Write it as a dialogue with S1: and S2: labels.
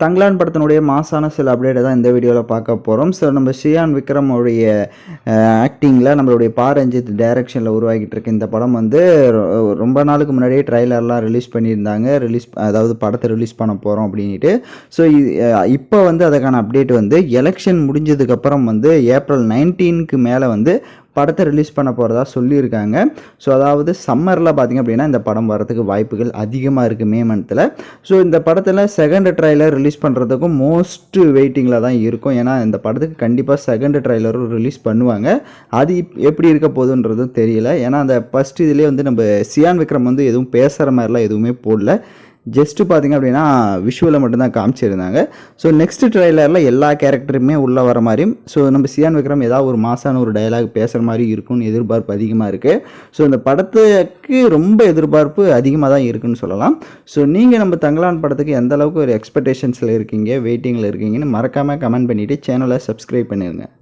S1: தங்கலான் படத்தினுடைய மாசான சில அப்டேட்டை தான் இந்த வீடியோவில் பார்க்க போகிறோம் ஸோ நம்ம ஷியான் விக்ரமுடைய ஆக்டிங்கில் நம்மளுடைய பா ரஞ்சித் டைரக்ஷனில் உருவாகிட்டு இருக்க இந்த படம் வந்து ரொம்ப நாளுக்கு முன்னாடியே ட்ரைலர்லாம் ரிலீஸ் பண்ணியிருந்தாங்க. ரிலீஸ் அதாவது படத்தை ரிலீஸ் பண்ண போகிறோம் அப்படின்ட்டு ஸோ இப்போ வந்து அதுக்கான அப்டேட் வந்து எலெக்ஷன் முடிஞ்சதுக்கப்புறம் வந்து ஏப்ரல் நைன்டீனுக்கு மேலே வந்து படத்தை ரிலீஸ் பண்ண போகிறதா சொல்லியிருக்காங்க. ஸோ அதாவது சம்மரில் பார்த்திங்க அப்படின்னா இந்த படம் வரதுக்கு வாய்ப்புகள் அதிகமாக இருக்குது மே மந்த்தில் ஸோ இந்த படத்தில் செகண்ட் ட்ரைலர் ரிலீஸ் பண்ணுறதுக்கும் மோஸ்ட் வெயிட்டிங்கில் தான் இருக்கும். ஏன்னா இந்த படத்துக்கு கண்டிப்பாக செகண்ட் ட்ரைலரும் ரிலீஸ் பண்ணுவாங்க. அது இப்- எப்படி இருக்க போகுதுன்றதும் தெரியல. ஏன்னா அந்த ஃபஸ்ட் இதுலேயே வந்து நம்ம சியான் விக்ரம் வந்து எதுவும் பேசுகிற மாதிரிலாம் எதுவுமே போடல. ஜஸ்ட்டு பார்த்தீங்க அப்படின்னா விஷுவலை மட்டும்தான் காமிச்சிருந்தாங்க. ஸோ நெக்ஸ்ட் ட்ரைலரில் எல்லா கேரக்டருமே உள்ளே வர மாதிரியும் ஸோ நம்ம சியான் விக்ரம் ஏதாவது ஒரு மாசான ஒரு டயலாக் பேசுகிற மாதிரி இருக்கும்னு எதிர்பார்ப்பு அதிகமாக இருக்குது ஸோ இந்த படத்துக்கு ரொம்ப எதிர்பார்ப்பு அதிகமாக தான் இருக்குன்னு சொல்லலாம். ஸோ நீங்கள் நம்ம தங்கலான் படத்துக்கு எந்த அளவுக்கு ஒரு எக்ஸ்பெக்டேஷன்ஸில் இருக்கீங்க வெயிட்டிங்கில் இருக்கீங்கன்னு மறக்காமல் கமெண்ட் பண்ணிவிட்டு சேனலை சப்ஸ்கிரைப் பண்ணிடுங்க